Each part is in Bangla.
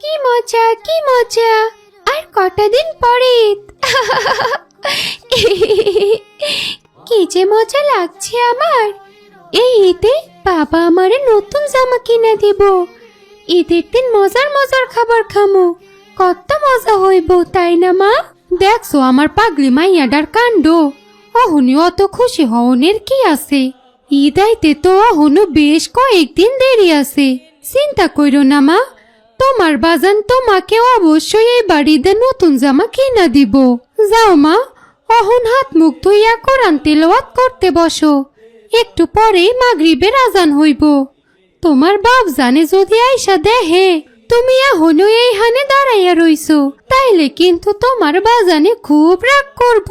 কি মজা কি মজা। আর কটা দিন পরে। কি যে মজা লাগছে আমার। এই ঈদে বাবা আমারে নতুন জামা কিনে দিব। ঈদের দিন মজার মজার খাবার খামো। কত মজা হইব, তাই না মা? দেখছ আমার পাগলি মাইয়াডার কাণ্ড। অহনি অত খুশি হওনের কি আছে? ঈদ আইতে তো অহনো বেশ কয়েকদিন দেরি আছে। চিন্তা কইরো না মা তোমার বাজান তোমাকে অবশ্যই এই বাড়িতে নতুন জামা কিনা দিব। যাও মা অহন হাত মুখ ধুইয়া কোরআন তেলাওয়াত করতে বসো। একটু পরেই মাগরিবের আজান হইব। তোমার বাপ জানে যদি আইসা দেহে তুমি এখনও এই হানে দাঁড়াইয়া রইছো তাইলে কিন্তু তোমার বাজানে খুব রাগ করব।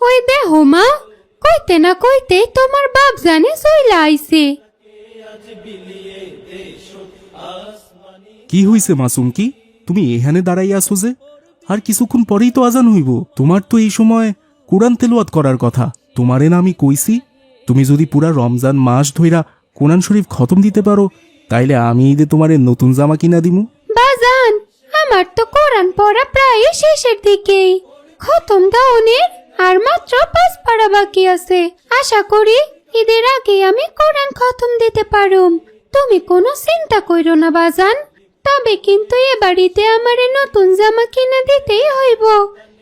ওই দেহ মা কইতে না কইতে তোমার বাপ জানে চইলা আইছে। কি হইছে মাসুম কি তুমি এখানে দাঁড়াই আসো যে? আর কিছুক্ষণ পরেই তো আজান হইব। তোমার তো এই সময় কোরআন তেলাওয়াত করার কথা। তোমারে না আমি কইছি তুমি যদি পুরা রমজান মাস ধইরা কোরআন শরীফ খতম দিতে পারো তাইলে আমি ঈদে তোমারে নতুন জামা কিনা দিমু। বাজান আমার তো কোরআন পড়া প্রায় শেষের দিকেই। খতম দাওনের আর মাত্র পাঁচ পাড়া বাকি আছে। আশা করি ঈদের আগে আমি কোরআন খতম দিতে পারুম। তুমি কোনো চিন্তা কইরো না, বাজান। তবে কিন্তু এ বাড়িতে আমারে নতুন জামা কিনে দিতেই হইব।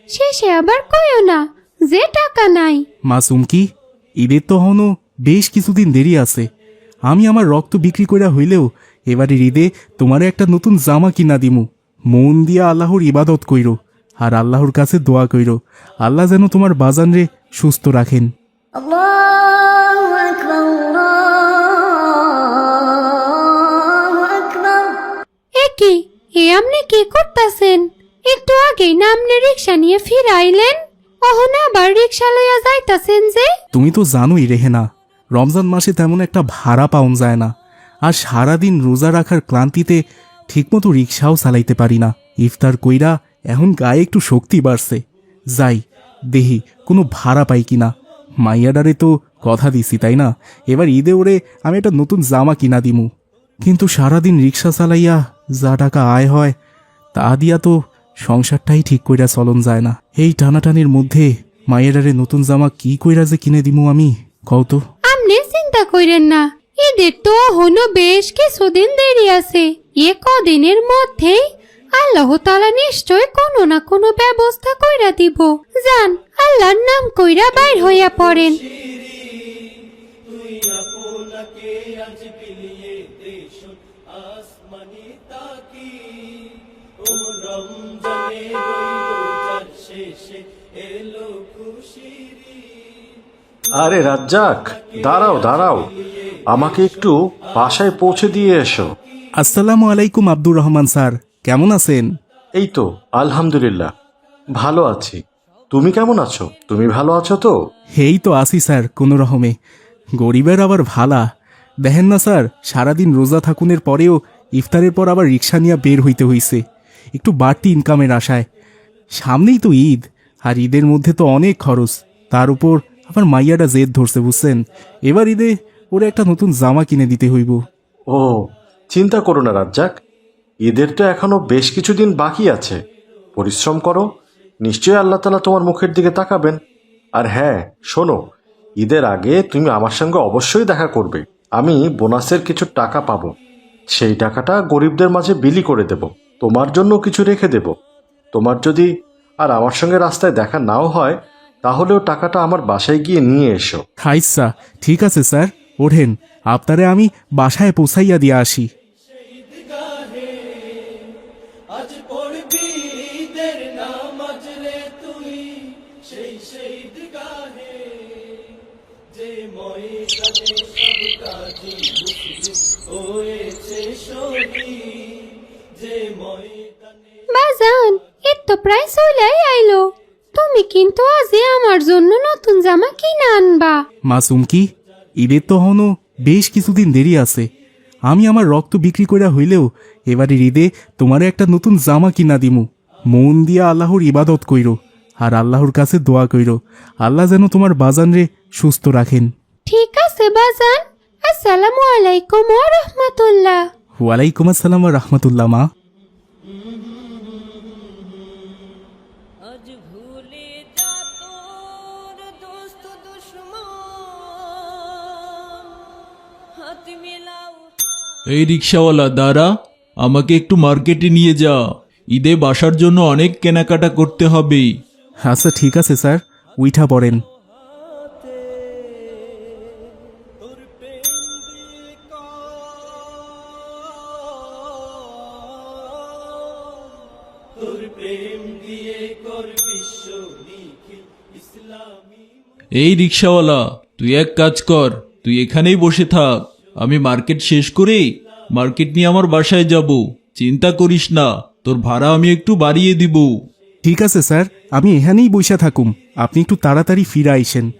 শেষে আবার কইও না যে টাকা নাই। মাসুম কি? ঈদের তো হনো বেশ কিছুদিন দেরি আছে। আমি আমার রক্ত বিক্রি কইরা হইলেও এবারের ঈদে তোমারে একটা নতুন জামা কিনা দিমু। মন দিয়া আল্লাহর ইবাদত কইরো। আর আল্লাহর কাছে দোয়া কইর। আল্লাহ যেন তোমার বাজানরে সুস্থ রাখেন। কি? এ আপনি কি করতেছেন? একটু আগে না আপনি রিক্সা নিয়ে ফিরাইলেন অহনা আবার রিক্সা লইয়া যাইতাছেন যে। তুমি তো জানোই রেহেনা রমজান মাসে তেমন একটা ভাড়া পাওন যায় না। আর সারাদিন রোজা রাখার ক্লান্তিতে ঠিকমতো রিক্সাও চালাইতে পারি না। ইফতার কইরা এখন গায়ে একটু শক্তি বাড়ছে। যাই, দেহি, কোনো ভাড়া পাই কিনা? মাইয়াডারে তো কথা দিছি, তাই না? এবার ঈদে ওরে আমি একটা নতুন জামা কিনা দিমু। কিন্তু সারাদিন রিক্সা চালাইয়া যা টাকা আয় হয়, তা দিয়া তো সংসারটাই ঠিক কইরা চলন যায় না। এই টানাটানির মধ্যে মায়েরারে নতুন জামা কি কইরা যে কিনে দিমু আমি? কও আপনি চিন্তা কইরেন না, ঈদের তো হনো বেশ কিছুদিন দেরি আছে। এ কদিনের মধ্যেই আল্লাহ তালা নিশ্চয় কোনো না কোনো ব্যবস্থা কইরা দিব। যান আল্লাহর নাম কইরা বাইর হইয়া পড়েন। আরে রাজ্জাক দাঁড়াও দাঁড়াও। আমাকে একটু বাসায় পৌঁছে দিয়ে এসো। আসসালামু আলাইকুম আব্দুর রহমান স্যার। কেমন আছেন? এই তো আলহামদুলিল্লাহ। ভালো আছি। তুমি কেমন আছো? তুমি ভালো আছো তো? এই তো আসি স্যার কোনো রকমে গরিবের আবার ভালা। দেখেন না স্যার সারাদিন রোজা থাকুনের পরেও ইফতারের পর আবার রিক্সা নিয়ে বের হইতে হইছে। একটু বাড়তি ইনকামের আশায়। সামনেই তো ঈদ আর ঈদের মধ্যে তো অনেক খরচ। তার উপর আবার মাইয়াটা জেদ ধরছে বুঝছেন? এবার ঈদে ওরে একটা নতুন জামা কিনে দিতে হইব। ও চিন্তা করো না রাজ্জাক। ঈদের তো এখনও বেশ কিছুদিন বাকি আছে। পরিশ্রম করো, নিশ্চয়ই আল্লাহ তালা তোমার মুখের দিকে তাকাবেন। আর হ্যাঁ শোনো, ঈদের আগে তুমি আমার সঙ্গে অবশ্যই দেখা করবে। আমি বোনাসের কিছু টাকা পাব। সেই টাকাটা গরিবদের মাঝে বিলি করে দেব। তোমার জন্য কিছু রেখে দেব। তোমার যদি আর আমার সঙ্গে রাস্তায় দেখা নাও হয় তাহলেও টাকাটা আমার বাসায় গিয়ে নিয়ে এসো। হাইসা ঠিক আছে স্যার, ওঠেন। আপনারে আমি বাসায় পৌঁছাইয়া দিয়ে আসি। কাজী হয়েছে শহীদ যে ময়দানে বাজান এর তো প্রায় চলেই আইলো। তুমি কিন্তু আজই আমার জন্য নতুন জামা কিনে আনবা। মাসুম কি? ঈদের তো হনো বেশ কিছুদিন দেরি আছে। আমি আমার রক্ত বিক্রি করা হইলেও এবারে ঈদে তোমারে একটা নতুন জামা কিনা দিমু। মন দিয়া আল্লাহর ইবাদত কইরো আর আল্লাহর কাছে দোয়া কইরো। আল্লাহ যেন তোমার বাজানরে সুস্থ রাখেন। ঠিক বাজান আসসালামু আলাইকুম ওয়া রাহমাতুল্লাহ। ওয়ালাইকুম আসসালাম রহমতুল্লাহ মা। আজ ভুলে যা তোর দোস্ত দুশ্মন হাত মিলাও। এই রিক্সাওয়ালা দাঁড়া আমাকে একটু মার্কেটে নিয়ে যা। ঈদে বাসার জন্য অনেক কেনাকাটা করতে হবে। আচ্ছা ঠিক আছে স্যার। উইঠা পড়েন। এই রিক্সাওয়ালা তুই এক কাজ কর তুই এখানেই বসে থাক। আমি মার্কেট শেষ করে মার্কেট নিয়ে আমার বাসায় যাব। চিন্তা করিস না তোর ভাড়া আমি একটু বাড়িয়ে দিব। ঠিক আছে স্যার। আমি এখানেই বইসা থাকুম। আপনি একটু তাড়াতাড়ি ফিরে আইসেন।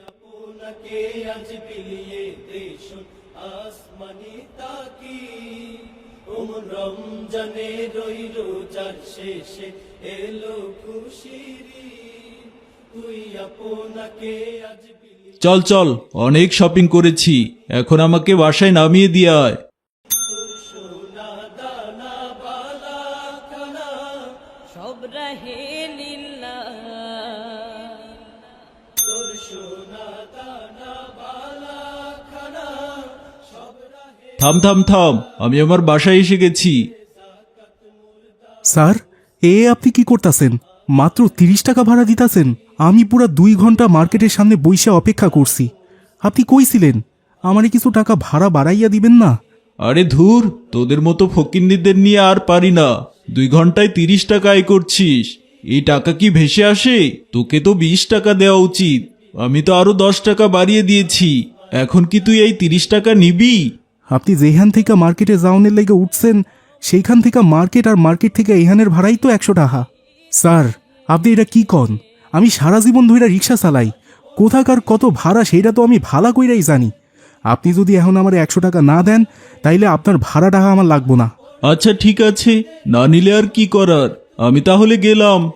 রমজানে রই রোজার শেষে এলো খুশিরি চল চল অনেক শপিং করেছি। এখন আমাকে বাসায় নামিয়ে দিয়ে আয়। থাম থাম থাম আমি আমার বাসায় এসে গেছি। স্যার এ আপনি কি করতাছেন? মাত্র তিরিশ টাকা ভাড়া দিতাছেন। আমি পুরা দুই ঘণ্টা মার্কেটের সামনে বইসা অপেক্ষা করছি। আপনি কইছিলেন আমারে কিছু টাকা ভাড়া বাড়াইয়া দিবেন না? আরে ধুর তোদের মতো ফকিন্নিদের নিয়ে আর পারি না। দুই ঘন্টায় তিরিশ টাকা আয় করছিস। এই টাকা কি ভেসে আসে? তোকে তো বিশ টাকা দেওয়া উচিত। আমি তো আরও দশ টাকা বাড়িয়ে দিয়েছি। এখন কি তুই এই তিরিশ টাকা নিবি? আপনি যেখান থেকে মার্কেটে যাওনের লেগে উঠছেন সেইখান থেকে মার্কেট আর মার্কেট থেকে এখানের ভাড়াই তো একশো টাকা। স্যার আপনি এটা কি কন? আমি সারা জীবন ধরে রিক্সা চালাই। কোথাকার কত ভাড়া সেইটা তো আমি ভাড়া কইরাই জানি। আপনি যদি এখন আমার একশো টাকা না দেন তাইলে আপনার ভাড়া টাকা আমার লাগবো না। আচ্ছা ঠিক আছে। না নিলে আর কি করার? আমি তাহলে গেলাম।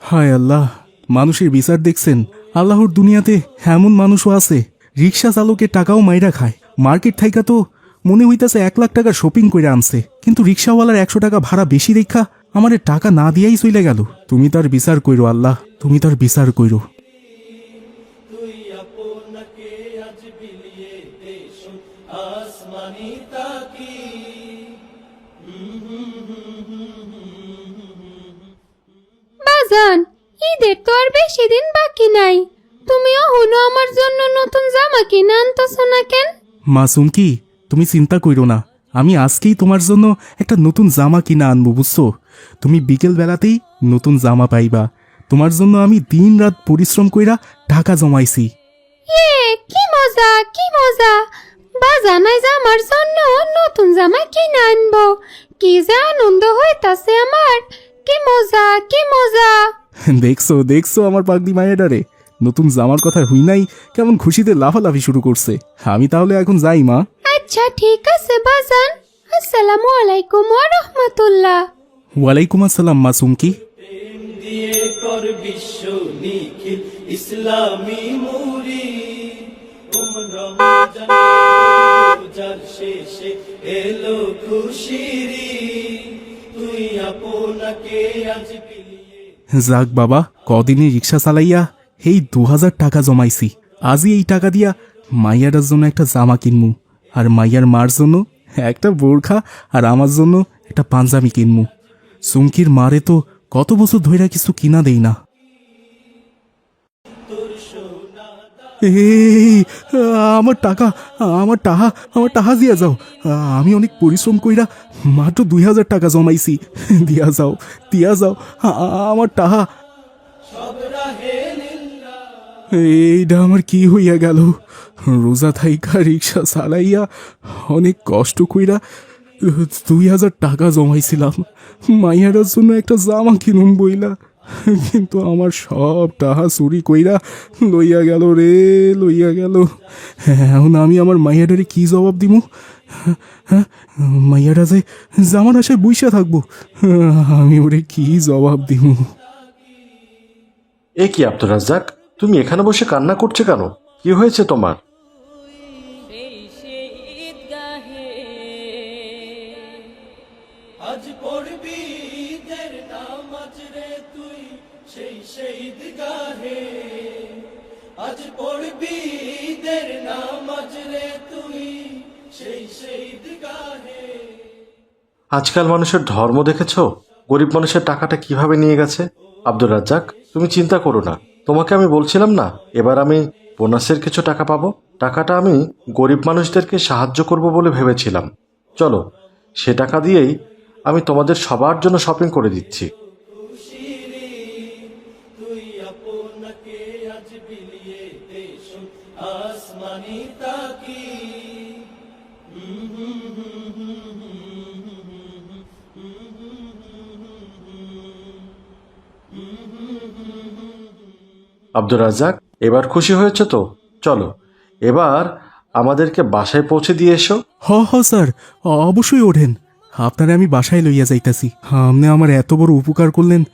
হায় আল্লাহ মানুষের বিচার দেখছেন। আল্লাহর দুনিয়াতে এমন মানুষও আছে। রিক্সা চালকের টাকাও মাইরা খায়। মার্কেট থাইকা তো মনে হইতাছে এক লাখ টাকা শপিং করে আনছে। কিন্তু রিক্সাওয়ালার একশো টাকা ভাড়া বেশি দেখা আমারে টাকা না দিয়াই চলে গেল। তুমি তার বিচার কইরো আল্লাহ তুমি তার বিচার কইরো। বাজান ঈদের তো আর বেশি দিন বাকি নাই। তুমিও হলো আমার জন্য নতুন জামা কিনে আনতেছো না কেন? মাসুম কি তুমি চিন্তা কইরো না। আমি আজকেই তোমার জন্য একটা নতুন জামা কিনা আনব বুঝছ? তুমি বিকেল বেলাতেই নতুন জামা পাইবা। তোমার জন্য আমি দিন রাত পরিশ্রম কইরা টাকা জমাইছি। এ কি মজা কি মজা। বা বাজানাই জামার জন্য নতুন জামা কিনে আনব। কি যে আনন্দ হইতাছে আমার। কি মজা কি মজা। দেখছ দেখছ আমার পাগলি মায়েরারে নতুন জামার কথা হুই নাই কেমন খুশিতে লাফালাফি শুরু করছে। আমি তাহলে এখন যাই মা। আচ্ছা ঠিক আছে বাজান। আসসালামু আলাইকুম ওয়া রাহমাতুল্লাহ। ওয়ালাইকুম আসসালাম মাসুম কি? দিয়ে কর বিশ্ব নিখিল ইসলামী মুরি ওমন শেষে এলো খুশিরি তুই আপনাকে আজ যাক বাবা কদিনে রিক্সা চালাইয়া এই দু হাজার টাকা জমাইছি। আজই এই টাকা দিয়া মাইয়াটার জন্য একটা জামা কিনমু, আর মাইয়ার মার জন্য একটা বোরখা, আর আমার জন্য একটা পাঞ্জাবি কিনমু। সুমকির মারে তো কত বছর ধইরা কিছু কিনা দেই না। আমার টাকা, আমার টাহা আমার টাহা দিয়া যাও। আমি অনেক পরিশ্রম কইরা মাত্র দুই হাজার টাকা জমাইছি। দিয়া যাও দিয়া যাও, আমার টাহা। এইটা আমার কি হইয়া গেল? রোজা থাইকা রিক্সা চালাইয়া অনেক কষ্ট কইরা দুই হাজার টাকা জমাইছিলাম। মাইয়াটার জন্য একটা জামা কিনুম বইলা। কিন্তু আমার সব টাকা চুরি কইরা লইয়া গেল রে, লইয়া গেল। এখন আমি আমার মাইয়াটারে কি জবাব দিমু? হ্যাঁ মাইয়াটা যে জামার আশায় বইসা থাকব, আমি ওরে কি জবাব দিমু? এ কি আব্দুর রাজ্জাক? তুমি এখানে বসে কান্না করছে কেন? কি হয়েছে তোমার? সেই সেই ঈদগাহে আজ পড়বি ঈদের নামাজ রে তুই সেই সেই ঈদগাহে। আজ পড়বি ঈদের নামাজ রে তুই সেই সেই ঈদগাহে। আজকাল মানুষের ধর্ম দেখেছ? গরিব মানুষের টাকাটা কীভাবে নিয়ে গেছে? আব্দুর রাজ্জাক তুমি চিন্তা করো না। তোমাকে আমি বলছিলাম না এবার আমি বোনাসের কিছু টাকা পাবো টাকাটা আমি গরিব মানুষদেরকে সাহায্য করব বলে ভেবেছিলাম চলো সে টাকা দিয়েই আমি তোমাদের সবার জন্য শপিং করে দিচ্ছি তুই আব্দুর রাজ্জাক এবার খুশি হয়েছে তো? চলো এবার আমাদেরকে বাসায় পৌঁছে দিয়ে এসো। হ হ স্যার অবশ্যই ওঠেন। আপনারে আমি বাসায় লইয়া যাইতাছি। আপনি আমার এত বড় উপকার করলেন।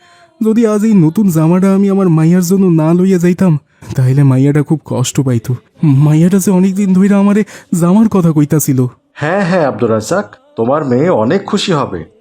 যদি আজ এই নতুন জামাটা আমি আমার মাইয়ার জন্য না লইয়া যাইতাম তাহলে মাইয়াটা খুব কষ্ট পাইতো। মাইয়াটা যে অনেকদিন ধইরা আমারে জামার কথা কইতাছিল। হ্যাঁ হ্যাঁ আব্দুর রাজ্জাক তোমার মেয়ে অনেক খুশি হবে।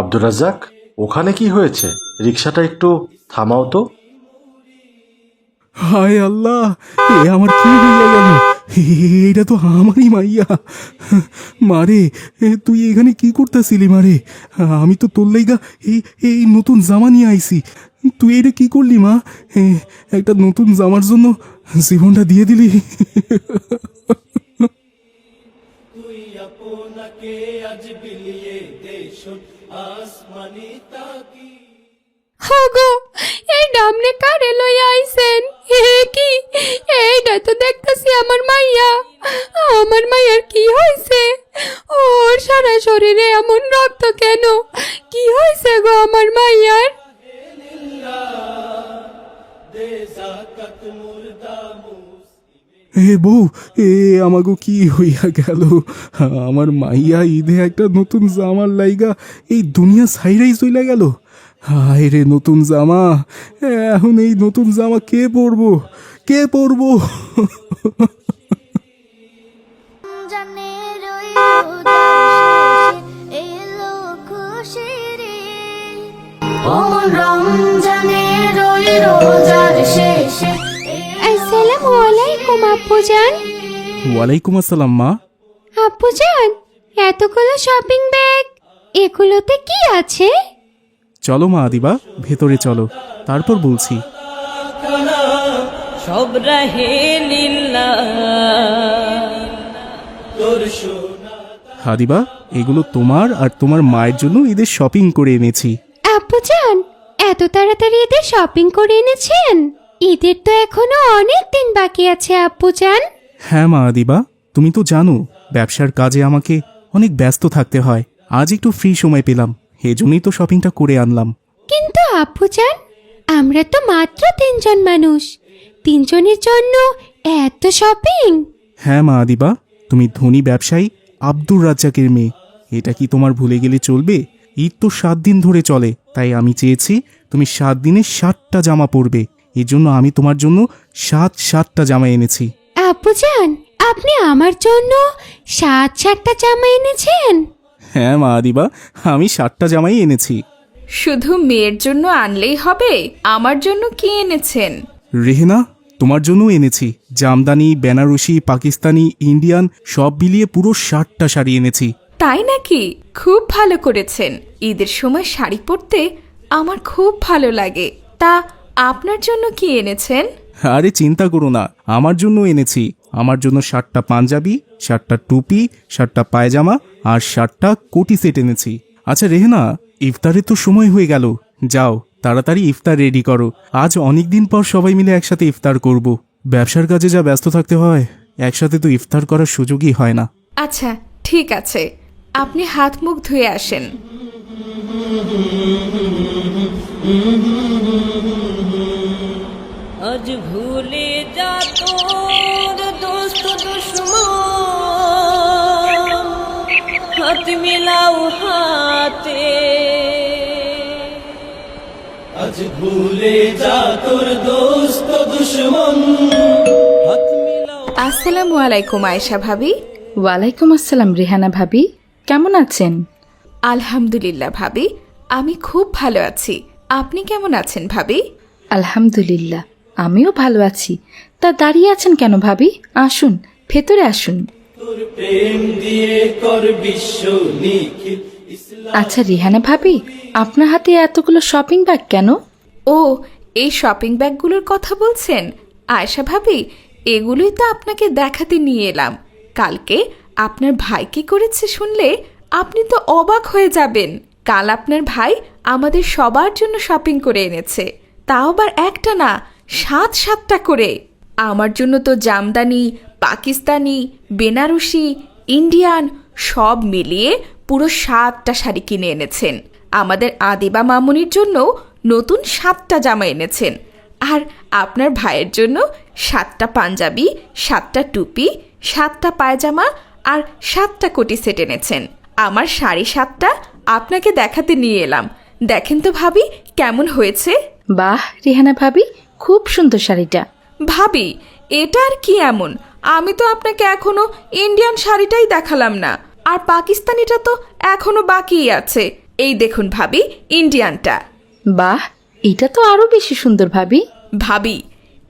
আব্দুর রাজ্জাক ওখানে কি হয়েছে? রিক্সাটা একটু থামাও তো। হায় আল্লাহ এ আমার কি হইয়া গেল? এটা তো আমারই মাইয়া। মারে তুই এখানে কি করতেছিলি মারে? আমি তো তোর লাইগা এই এই নতুন জামা নিয়ে আইছি। তুই এটা কি করলি মা? একটা নতুন জামার জন্য জীবনটা দিয়ে দিলি। তুই আপনাকে আজ বিলিয়ে দে আসমানি তাকি হগো এই নামনে কারে লইয়া আইছেন? হে কি? এইটা তো দেখতাছি আমার মাইয়া। আমার মাইয়ার কি হয়েছে ওর সারা শরীরে এমন রক্ত কেন? কি হয়েছে গো আমার মাইয়ার? দে জাকাত মুর্দা এ বউ এ আমাগো কি হইয়া গেল? আমার মাইয়া ঈদে একটা নতুন জামার লাইগা এই দুনিয়া সাইরাই চইলা গেল। হায় রে নতুন জামা এখন এই নতুন জামা কে পরবো? কে পরবো? রমজানের রোজার শেষে। আসসালামু আলাইকুম আপুজান ওয়ালাইকুম আসসালাম মা আপুজান এতগুলো শপিং ব্যাগ এগুলোতে কি আছে? চলো মা আদিবা ভেতরে চলো। তারপর বলছি। সব রাহে হাদিবা এগুলো তোমার আর তোমার মায়ের জন্য ঈদের শপিং করে এনেছি। আপুজান এত তাড়াতাড়ি ঈদের শপিং করে এনেছেন? ঈদের তো এখনও অনেক দিন বাকি আছে আপুজান হ্যাঁ মা আদিবা তুমি তো জানো ব্যবসার কাজে আমাকে অনেক ব্যস্ত থাকতে হয়। আজ একটু ফ্রি সময় পেলাম এজন্যই তো শপিংটা করে আনলাম। কিন্তু আপুজান আমরা তো মাত্র তিনজন মানুষ। তিনজনের জন্য এত শপিং হ্যাঁ মা আদিবা তুমি ধনী ব্যবসায়ী আব্দুর রাজ্জাকের মেয়ে। এটা কি তোমার ভুলে গেলে চলবে? ঈদ তো সাত দিন ধরে চলে তাই আমি চেয়েছি তুমি সাত দিনে সাতটা জামা পরবে। এই জন্য আমি তোমার জন্য সাত সাতটা জামা এনেছি। আপুজান আপনি আমার জন্য সাত সাতটা জামা এনেছেন? হ্যাঁ মা আদিবা আমি সাতটা জামাই এনেছি। শুধু মেয়ের জন্য আনলেই হবে আমার জন্য কি এনেছেন? রেহেনা তোমার জন্য এনেছি। জামদানি বেনারসি পাকিস্তানি ইন্ডিয়ান সব মিলিয়ে পুরো ষাটটা শাড়ি এনেছি। তাই নাকি? খুব ভালো করেছেন। ঈদের সময় শাড়ি পরতে আমার খুব ভালো লাগে। তা আপনার জন্য কি এনেছেন? আরে চিন্তা করো না আমার জন্য এনেছি। আমার জন্য ষাটটা পাঞ্জাবি ষাটটা টুপি ষাটটা পায়জামা আর ষাটটা কোটি সেট এনেছি। আচ্ছা রেহনা ইফতারের তো সময় হয়ে গেল। যাও তাড়াতাড়ি ইফতার রেডি করো। আজ অনেক দিন পর সবাই মিলে একসাথে ইফতার করব। ব্যবসার কাজে যা ব্যস্ত থাকতে হয় একসাথে তো ইফতার করার সুযোগই হয় না। আচ্ছা ঠিক আছে। আপনি হাত মুখ ধুয়ে আসেন। আজ ভুলে যা তোর দোস্ত দুশ্মন। হাত মিলাও হাতে। আজ ভুলে যা তোর দোস্ত দুশ্মন। হাত মিলাও আসসালামু আলাইকুম আয়েশা ভাবি। ওয়ালাইকুম আসসালাম রেহানা ভাবি। কেমন আছেন? আলহামদুলিল্লাহ ভাবি আমি খুব ভালো আছি। আপনি কেমন আছেন ভাবি? আলহামদুলিল্লাহ। আমিও ভালো আছি। তা দাঁড়িয়ে আছেন কেন ভাবি? আসুন, ভেতরে আসুন। আচ্ছা রেহানা ভাবি, আপনার হাতে এতগুলো শপিং ব্যাগ কেন? ও, এই শপিং ব্যাগগুলোর কথা বলছেন? আয়শা ভাবি, এগুলোই তো আপনাকে দেখাতে নিয়ে এলাম। কালকে আপনার ভাই কি করেছে শুনলে আপনি তো অবাক হয়ে যাবেন। কাল আপনার ভাই আমাদের সবার জন্য শপিং করে এনেছে। তাও আবার একটা না সাত সাতটা করে। আমার জন্য তো জামদানি, পাকিস্তানি, বেনারসি, ইন্ডিয়ান সব মিলিয়ে পুরো সাতটা শাড়ি কিনে এনেছেন। আমাদের আদিবা মামুনির জন্য নতুন সাতটা জামা এনেছেন। আর আপনার ভাইয়ের জন্য সাতটা পাঞ্জাবি, সাতটা টুপি, সাতটা পায়জামা আর সাতটা কোটি সেট এনেছেন। আমার শাড়ি সাতটা আপনাকে দেখাতে নিয়ে এলাম। দেখেন তো ভাবি, কেমন হয়েছে? বাহ, রেহানা ভাবি খুব সুন্দর শাড়িটা। ভাবি এটা আর কি এমন? আমি তো আপনাকে এখনও ইন্ডিয়ান শাড়িটাই দেখালাম না। আর পাকিস্তানিটা তো এখনও বাকিই আছে। এই দেখুন ভাবি ইন্ডিয়ানটা। বাহ এটা তো আরও বেশি সুন্দর ভাবি। ভাবি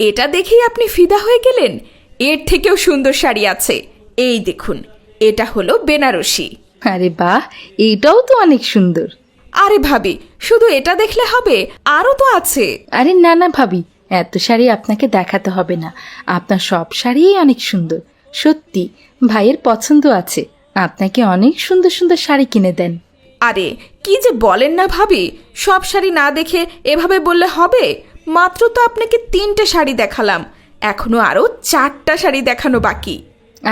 এটা দেখেই আপনি ফিদা হয়ে গেলেন? এর থেকেও সুন্দর শাড়ি আছে। এই দেখুন এটা হলো বেনারসি। আরে বাহ এইটাও তো অনেক সুন্দর। আরে ভাবি শুধু এটা দেখলে হবে? আরও তো আছে। আরে না না ভাবি এত শাড়ি আপনাকে দেখাতে হবে না। আপনার সব শাড়িই অনেক সুন্দর। সত্যি ভাইয়ের পছন্দ আছে। আপনাকে অনেক সুন্দর সুন্দর শাড়ি কিনে দেন। আরে কি যে বলেন না ভাবি? সব শাড়ি না দেখে এভাবে বললে হবে? মাত্র তো আপনাকে তিনটে শাড়ি দেখালাম। এখনও আরও চারটা শাড়ি দেখানো বাকি।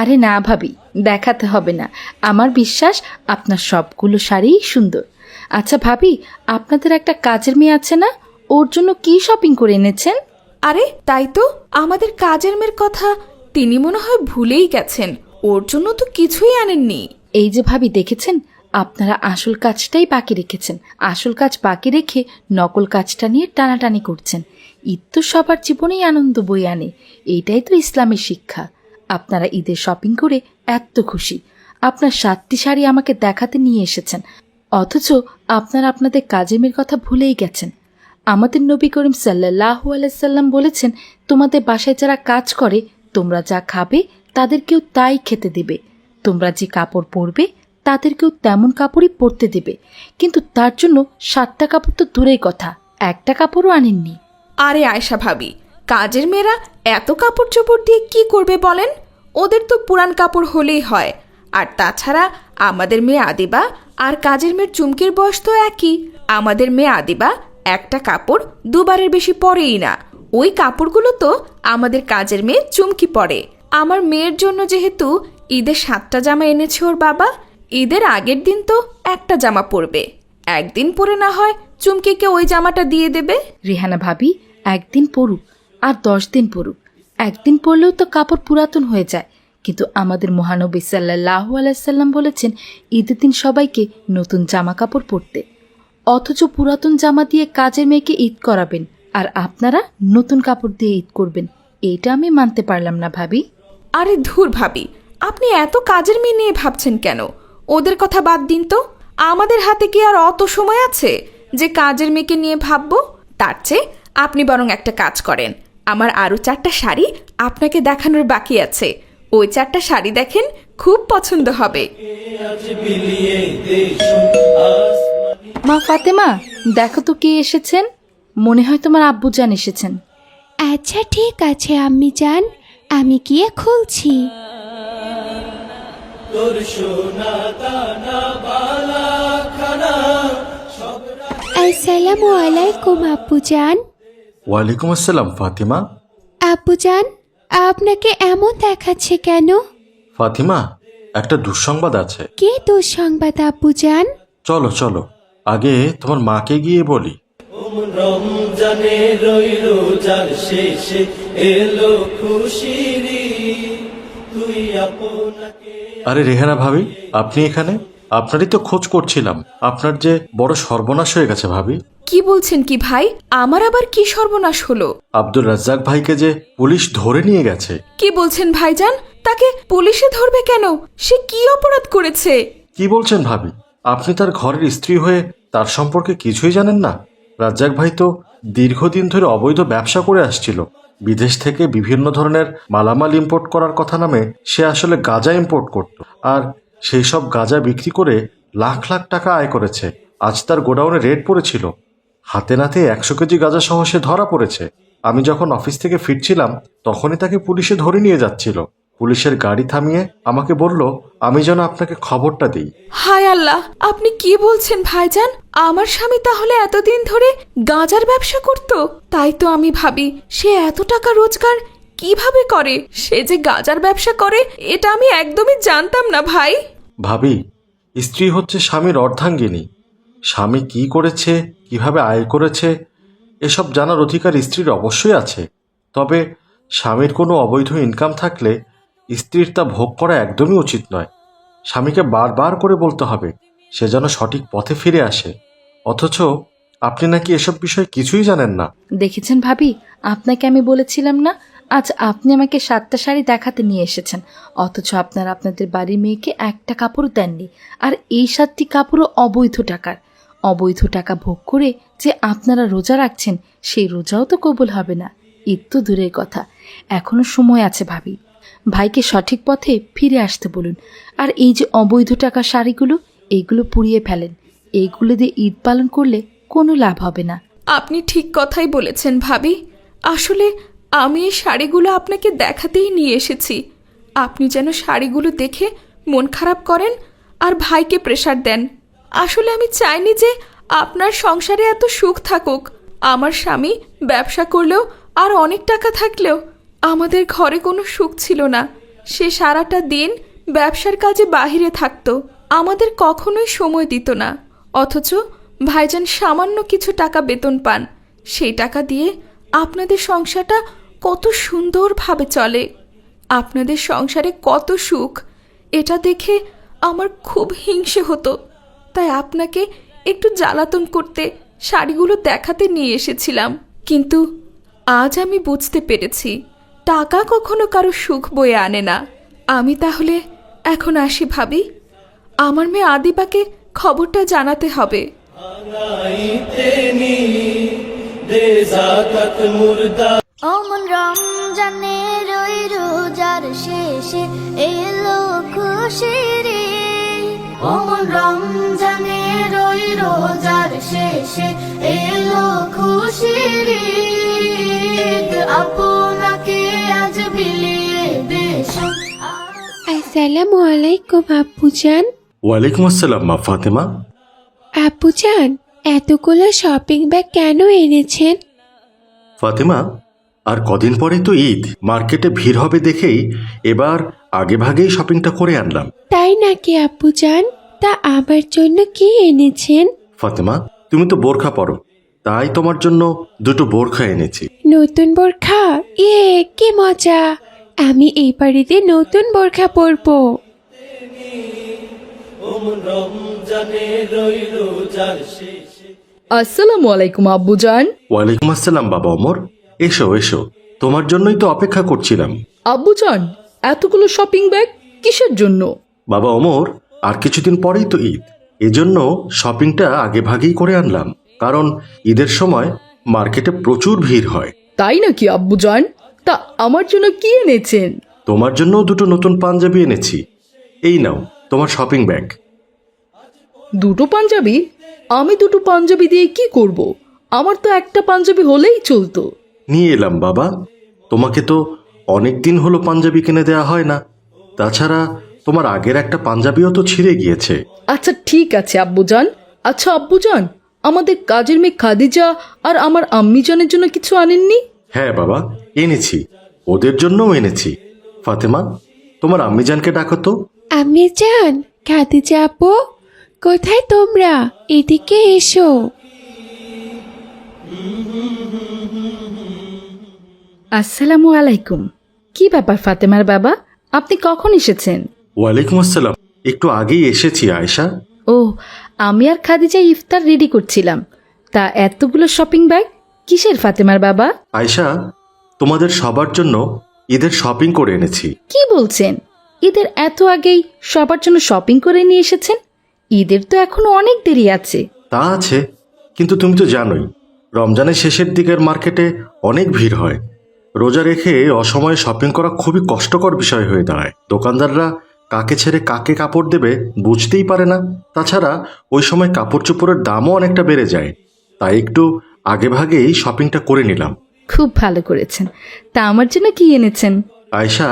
আরে না ভাবি দেখাতে হবে না। আমার বিশ্বাস আপনার সবগুলো শাড়িই সুন্দর। আচ্ছা ভাবি আপনাদের একটা কাজের মেয়ে আছে না? ওর জন্য কি শপিং করে এনেছেন? আরে, তাই তো? আমাদের কাজের মেয়ের কথা তিনি মনে হয় ভুলেই গেছেন। ওর জন্য তো কিছুই আনেননি। এই যে ভাবি, দেখেছেন? আপনারা আসল কাজটাই বাকি রেখেছেন। আসল কাজ বাকি রেখে নকল কাজটা নিয়ে টানাটানি করছেন। ঈদ তো সবার জীবনেই আনন্দ বই আনে। এইটাই তো ইসলামের শিক্ষা। আপনারা ঈদের শপিং করে এত খুশি। আপনার সাতটি শাড়ি আমাকে দেখাতে নিয়ে এসেছেন। অথচ আপনারা আপনাদের কাজেমের কথা ভুলেই গেছেন। আমাদের নবী করিম সাল্লাহ আলাইসাল্লাম বলেছেন, তোমাদের বাসায় যারা কাজ করে, তোমরা যা খাবে, তাদেরকেও তাই খেতে দেবে। তোমরা যে কাপড় পরবে, তাদেরকেও তেমন কাপড়ই পরতে দেবে। কিন্তু তার জন্য সাতটা কাপড় তো দূরেই কথা, একটা কাপড়ও আনেননি। আরে আয়সা ভাবি, কাজের মেয়েরা এত কাপড় চোপড় দিয়ে কি করবে বলেন? ওদের তো পুরান কাপড় হলেই হয়। আর তাছাড়া আমাদের মেয়ে আদিবা আর কাজের মেয়ের চুমকির বয়স তো একই। আমাদের মেয়ে আদিবা একটা কাপড় দুবারের বেশি পরেই না। ওই কাপড়গুলো তো আমাদের কাজের মেয়ে চুমকি পরে। আমার মেয়ের জন্য যেহেতু ঈদের সাতটা জামা এনেছে ওর বাবা, ঈদের আগের দিন তো একটা জামা পরবে। একদিন পরে না হয় চুমকিকে ওই জামাটা দিয়ে দেবে। রেহানা ভাবি, একদিন পরুক আর দশ দিন পরুক। একদিন পরলেও তো কাপড় পুরাতন হয়ে যায়। কিন্তু আমাদের মহানবী সাল্লাহ আলাইসাল্লাম বলেছেন, ঈদের দিন সবাইকে নতুন জামা কাপড় পরতে। অথচ পুরাতন জামা দিয়ে কাজের মেয়েকে ঈদ করাবেন আর আপনারা নতুন কাপড় দিয়ে ঈদ করবেন। এইটা আমি মানতে পারলাম না ভাবি। আরে ধুর ভাবি আপনি এত কাজের মেয়ে নিয়ে ভাবছেন কেন? ওদের কথা বাদ দিন তো। আমাদের হাতে কি আর অত সময় আছে যে কাজের মেয়েকে নিয়ে ভাববো? তার চেয়ে আপনি বরং একটা কাজ করেন। আমার আরও চারটা শাড়ি আপনাকে দেখানোর বাকি আছে। ওই চারটা শাড়ি দেখেন খুব পছন্দ হবে। মা ফাতেমা দেখো তো কে এসেছেন। মনে হয় তোমার আব্বু আব্বুজান এসেছেন। আচ্ছা ঠিক আছে আম্মি যান আমি গিয়ে খুলছি। আসসালামু আলাইকুম যান ওয়ালাইকুম আসসালাম ফাতিমা। যান আপনাকে এমন দেখাচ্ছে কেন? ফাতিমা একটা দুঃসংবাদ আছে। কে দুঃসংবাদ যান চলো চলো। আগে তোমার মাকে গিয়ে বলি। রমজানে রই রোজার শেষে এলো খুশির তুই আপনাকে আরে রেহানা ভাবি আপনি এখানে? আপনারই তো খোঁজ করছিলাম। আপনার যে বড় সর্বনাশ হয়ে গেছে ভাবি। কি বলছেন কি ভাই? আমার আবার কি সর্বনাশ হলো? আব্দুল রাজ্জাক ভাইকে যে পুলিশ ধরে নিয়ে গেছে। কি বলছেন ভাইজান? তাকে পুলিশে ধরবে কেন? সে কি অপরাধ করেছে? কি বলছেন ভাবি? আপনি তার ঘরের স্ত্রী হয়ে তার সম্পর্কে কিছুই জানেন না? রাজ্জাক ভাই তো দীর্ঘদিন ধরে অবৈধ ব্যবসা করে আসছিল। বিদেশ থেকে বিভিন্ন ধরনের মালামাল ইম্পোর্ট করার কথা নামে সে আসলে গাঁজা ইম্পোর্ট করত। আর সেই সব গাঁজা বিক্রি করে লাখ লাখ টাকা আয় করেছে। আজ তার গোডাউনে রেড পড়েছিল। হাতে নাতে একশো কেজি গাঁজা সহ সে ধরা পড়েছে। আমি যখন অফিস থেকে ফিরছিলাম, তখনই তাকে পুলিশে ধরে নিয়ে যাচ্ছিল। পুলিশের গাড়ি থামিয়ে আমাকে বলল আমি যেন আপনাকে খবরটা দিই। হায় আল্লাহ আপনি কি বলছেন ভাইজান? আমার স্বামী তাহলে এতদিন ধরে গাঁজার ব্যবসা করত? তাই তো আমি ভাবি সে এত টাকা রোজগার কীভাবে করে? সে যে গাঁজার ব্যবসা করে এটা আমি একদমই জানতাম না ভাই। ভাবি স্ত্রী হচ্ছে স্বামীর অর্ধাঙ্গিনী। স্বামী কি করেছে কীভাবে আয় করেছে এসব জানার অধিকার স্ত্রীর অবশ্যই আছে। তবে স্বামীর কোনো অবৈধ ইনকাম থাকলে স্ত্রীর তা ভোগ করা একদমই উচিত নয়। স্বামীকে বারবার করে বলতে হবে, সে যেন সঠিক পথে ফিরে আসে। অথচ আপনি নাকি এসব বিষয়ে কিছুই জানেন না। দেখেছেন ভাবি, আপনাকে আমি বলেছিলাম না, আজ আপনি আমাকে সাতটা শাড়ি দেখাতে নিয়ে এসেছেন। অথচ আপনারা আপনাদের বাড়ির মেয়েকে একটা কাপড় দেননি, আর এই সাতটি কাপড়ও অবৈধ টাকার। অবৈধ টাকা ভোগ করে যে আপনারা রোজা রাখছেন, সেই রোজাও তো কবুল হবে না। ঈদ দূরের কথা। এখনও সময় আছে ভাবি। ভাইকে সঠিক পথে ফিরে আসতে বলুন। আর এই যে অবৈধ টাকা শাড়িগুলো এইগুলো পুড়িয়ে ফেলেন। এইগুলো দিয়ে ঈদ পালন করলে কোনো লাভ হবে না। আপনি ঠিক কথাই বলেছেন, ভাবি। আসলে আমি এই শাড়িগুলো আপনাকে দেখাতেই নিয়ে এসেছি। আপনি যেন শাড়িগুলো দেখে মন খারাপ করেন আর ভাইকে প্রেশার দেন। আসলে আমি চাইনি যে আপনার সংসারে এত সুখ থাকুক। আমার স্বামী ব্যবসা করলেও আর অনেক টাকা থাকলেও আমাদের ঘরে কোনো সুখ ছিল না। সে সারাটা দিন ব্যবসার কাজে বাহিরে থাকতো। আমাদের কখনোই সময় দিত না। অথচ ভাইজান সামান্য কিছু টাকা বেতন পান। সেই টাকা দিয়ে আপনাদের সংসারটা কত সুন্দরভাবে চলে। আপনাদের সংসারে কত সুখ, এটা দেখে আমার খুব হিংসে হতো। তাই আপনাকে একটু জ্বালাতন করতে শাড়িগুলো দেখাতে নিয়ে এসেছিলাম। কিন্তু আজ আমি বুঝতে পেরেছি টাকা কখনো কারও সুখ বয়ে আনে না। আমি তাহলে এখন আসি ভাবি। আমার মেয়ে আদিবাকে খবরটা জানাতে হবে। অমন রমজানে রই রোজার শেষে এলো খুশির অমন রমজানে রই রোজার শেষে এলো খুশির ঈদ। আসসালামু আলাইকুম আপু যান ওয়ালাইকুম আসসালাম মা ফাতেমা। আপু যান এতগুলো শপিং ব্যাগ কেন এনেছেন? ফাতেমা আর কদিন পরে তো ঈদ। মার্কেটে ভিড় হবে দেখেই এবার আগে ভাগেই শপিংটা করে আনলাম। তাই নাকি আপু যান তা আমার জন্য কি এনেছেন? ফাতেমা তুমি তো বোরখা পরো তাই তোমার জন্য দুটো বোরখা এনেছি। নতুন বোরখা? ইয়ে কি মজা! আমি এই বাড়িতে নতুন বোরখা পরবো। আসসালামু আলাইকুম আব্বুজান ওয়ালাইকুম আসসালাম বাবা অমর এসো এসো। তোমার জন্যই তো অপেক্ষা করছিলাম। আব্বু আব্বুজান এতগুলো শপিং ব্যাগ কিসের জন্য? বাবা অমর আর কিছুদিন পরেই তো ঈদ। এজন্য শপিংটা আগে ভাগেই করে আনলাম। কারণ ঈদের সময় মার্কেটে প্রচুর ভিড় হয়। তাই নাকি আব্বু আব্বুজান তা আমার জন্য কি এনেছেন? তোমার জন্য দুটো নতুন পাঞ্জাবি এনেছি। এই নাও তোমার শপিং ব্যাগ দুটো পাঞ্জাবি? আমি দুটো পাঞ্জাবি দিয়ে কি করব? আমার তো একটা পাঞ্জাবি হলেই চলতো। নিয়ে এলাম বাবা। তোমাকে তো অনেক দিন হলো পাঞ্জাবি কিনে দেওয়া হয় না। তাছাড়া তোমার আগের একটা পাঞ্জাবিও তো ছিঁড়ে গিয়েছে। আচ্ছা ঠিক আছে আব্বুজান। আচ্ছা আব্বুজান আমাদের কাজের মেয়ে খাদিজা আর আমার আম্মিজানের জন্য কিছু আনেননি? হ্যাঁ বাবা এনেছি। ওদের জন্যও এনেছি। ফাতেমা তোমার আম্মিজানকে ডাকো তো। আমি যান খাদিজা আপু। কোথায় তোমরা? এদিকে এসো। আসসালামু আলাইকুম। কি ব্যাপার ফাতেমার বাবা? আপনি কখন এসেছেন? ওয়ালাইকুম আসসালাম। একটু আগেই এসেছি আয়শা। ও আমি আর খাদিজা ইফতার রেডি করছিলাম। তা এতগুলো শপিং ব্যাগ কিসের ফাতেমার বাবা? আয়শা তোমাদের সবার জন্য ঈদের শপিং করে এনেছি। কি বলছেন? ঈদের এত আগেই সবার জন্য শপিং করে নিয়ে এসেছেন? ঈদের তো এখনও অনেক দেরি আছে। তা আছে কিন্তু তুমি তো জানোই রমজানের শেষের দিকের মার্কেটে অনেক ভিড় হয়। রোজা রেখে অসময়ে শপিং করা খুবই কষ্টকর বিষয় হয়ে দাঁড়ায়। দোকানদাররা কাকে ছেড়ে কাকে কাপড় দেবে বুঝতেই পারে না। তাছাড়া ওই সময় কাপড় চোপড়ের দামও অনেকটা বেড়ে যায়। তাই একটু আগেভাগেই শপিংটা করে নিলাম। খুব ভালো করেছেন। তা আমার জন্য কি এনেছেন? আয়শা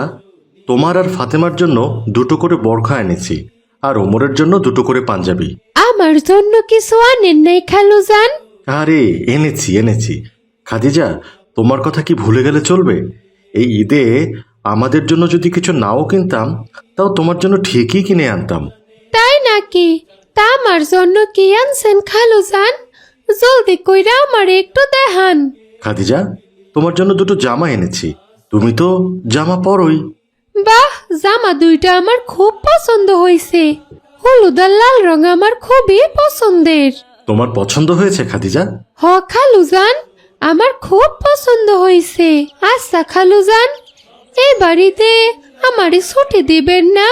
তোমার আর ফাতেমার জন্য দুটো করে বরখা এনেছি আর ওমরের জন্য দুটো করে পাঞ্জাবি। আমার জন্য কিছু আনেন নাই খালু যান আরে এনেছি এনেছি। খাদিজা তোমার কথা কি ভুলে গেলে চলবে? এই ঈদে আমাদের জন্য যদি কিছু নাও কিনতাম তাও তোমার জন্য ঠিকই কিনে আনতাম। তাই নাকি? তা আমার জন্য কি আনছেন খালু যান জলদি কইরা আমার একটু দেখান। খাদিজা তোমার জন্য দুটো জামা এনেছি। তুমি তো জামা পরোই। বাহ জামা দুইটা আমার খুব পছন্দ হয়েছে হলুদ আর লাল রং আমার খুবই পছন্দের। তোমার পছন্দ হয়েছে খাদিজা? হ খালুজান আমার খুব পছন্দ হয়েছে আচ্ছা খালুজান এই বাড়িতে আমারে ছুটি দিবেন না?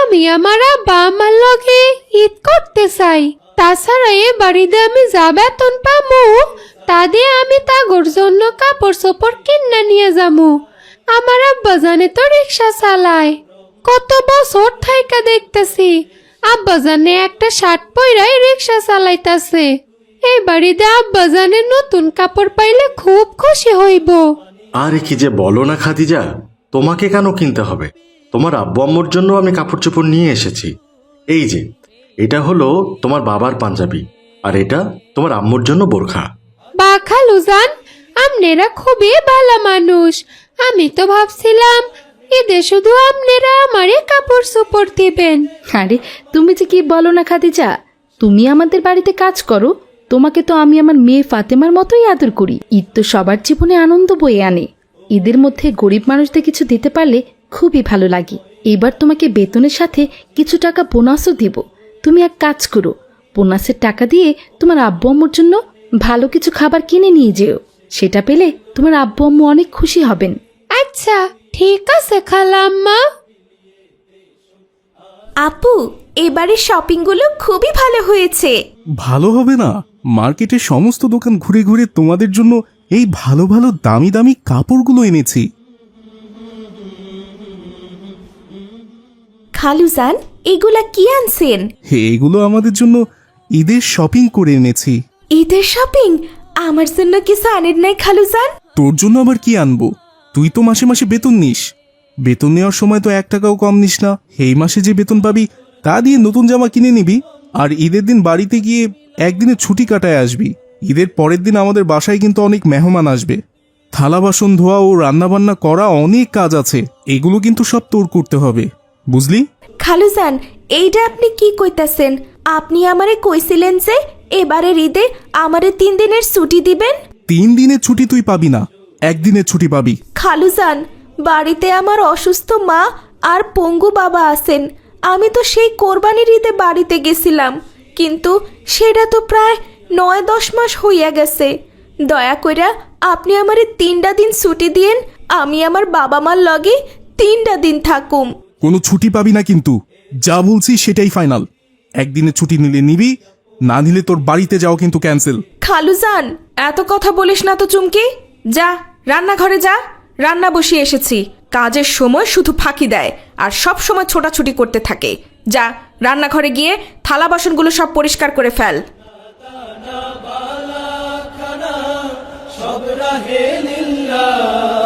আমি আমার আব্বা আমার লগে ঈদ করতে চাই। তাছাড়া এ বাড়িতে আমি যা বেতন পামু, তা দিয়ে আমি তাগর জন্য কাপড় চোপড় কিনা নিয়ে যামু। আমার আব্বা জানে তো রিক্সা চালায়। কত বছর থাইকা দেখতেছি, আব্বা জানে একটা শার্ট পইরাই রিক্সা চালাইতাছে। এই বাড়িতে আব্বা জানে নতুন কাপড় পাইলে খুব খুশি হইব। আরে কি যে বলো না খাদিজা, তোমাকে কেন কিনতে হবে? তোমার আব্বু আম্মুর জন্য আমি কাপড় চোপড় নিয়ে এসেছি। এই যে এটা হলো তোমার বাবার পাঞ্জাবি আর এটা তোমার আম্মুর জন্য বোরখা। বা খালুজান আমনেরা খুবই ভালো মানুষ। আমি তো ভাবছিলাম এদের শুধু আমনেরা আমারে কাপড় চোপড় দিবেন। আরে তুমি যে কি বলো না খাদিজা? তুমি আমাদের বাড়িতে কাজ করো তোমাকে তো আমি আমার মেয়ে ফাতেমার মতোই আদর করি। ঈদ তো সবার জীবনে আনন্দ বয়ে আনে। ঈদের মধ্যে গরিব মানুষদের কিছু দিতে পারলে খুবই ভালো লাগে। এবার তোমাকে বেতনের সাথে কিছু টাকা বোনাসও দেব। তুমি এক কাজ করো বোনাসের টাকা দিয়ে তোমার আব্বু আম্মুর জন্য ভালো কিছু খাবার কিনে নিয়ে যেও। সেটা পেলে তোমার আব্বু আম্মু অনেক খুশি হবেন। আচ্ছা ঠিক আছে খালাম্মা। আপু এবারে শপিংগুলো খুবই ভালো হয়েছে। ভালো হবে না? মার্কেটে সমস্ত দোকান ঘুরে ঘুরে তোমাদের জন্য এই ভালো ভালো দামি দামি কাপড়গুলো এনেছি। খালুজান এগুলা কি আনছেন? এগুলো আমাদের জন্য ঈদের শপিং করে এনেছি। ঈদের শপিং আমার জন্য কিছু আনেন নাই খালুজান তোর জন্য আবার কি আনব? তুই তো মাসে মাসে বেতন নিস। বেতন নেওয়ার সময় তো এক টাকাও কম নিস না। এই মাসে যে বেতন পাবি তা দিয়ে নতুন জামা কিনে নিবি। আর ঈদের দিন বাড়িতে গিয়ে একদিনে ছুটি কাটায় আসবি। ঈদের পরের দিন আমাদের বাসায় কিন্তু অনেক মেহমান আসবে। থালা বাসন ধোয়া ও রান্নাবান্না করা অনেক কাজ আছে। এগুলো কিন্তু সব তোর করতে হবে। বুঝলি? খালুজান এইটা আপনি কি কইতাছেন? আপনি আমারে কইছিলেন যে এবারের ঈদে আমারে তিন দিনের ছুটি দিবেন? তিন দিনের ছুটি তুই পাবি না একদিনের ছুটি পাবি। খালুজান বাড়িতে আমার অসুস্থ মা আর পঙ্গু বাবা আছেন। আমি তো সেই কোরবানির ঈদে বাড়িতে গেছিলাম কিন্তু সেটা তো প্রায় নয় দশ মাস হইয়া গেছে। দয়া কইরা আপনি আমারে তিনটা দিন ছুটি দিয়েন আমি আমার বাবা মার লগে তিনটা দিন থাকুম। কোনো ছুটি পাবি না কিন্তু। যা বলছি সেটাই ফাইনাল। একদিনে ছুটি নিলে নিবি না নিলে তোর বাড়িতে যাও কিন্তু ক্যান্সেল। খালুজান এত কথা বলিস না তো চুমকি। যা রান্নাঘরে যা। রান্না বসিয়ে এসেছি। কাজের সময় শুধু ফাঁকি দেয় আর সব সময় ছোটাছুটি করতে থাকে। যা রান্নাঘরে গিয়ে থালা বাসনগুলো সব পরিষ্কার করে ফেল। সব রাহে